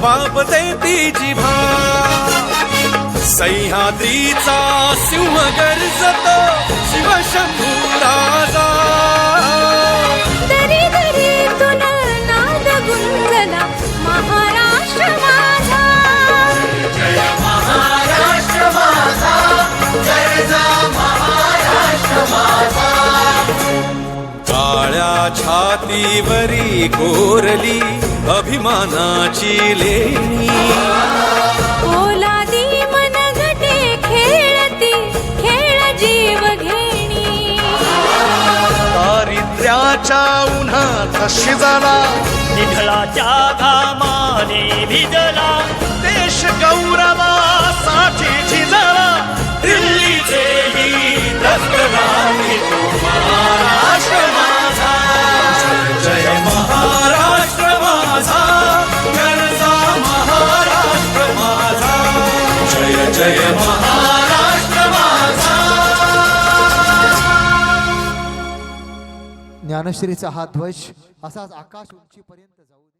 वापते ती जिभा. सह्याद्रीचा सिंह गर्जतो शिवशंभू राजा. दरी दरीतून नाद गुंजला महाराष्ट्र माझा. काळ्या छातीवरी कोरली अभिमानाची लेणी. ओलादी मनगटे खेळती खेळ जीव घेणी. दारिद्र्याच्या उन्हात शिजला निधळाच्या घामाने भिजला. देश गौरवासाठी झिजला दिल्लीचे गीत ज्ञानश्रीचा हा ध्वज असाच आकाश उंचीपर्यंत जाऊ दे.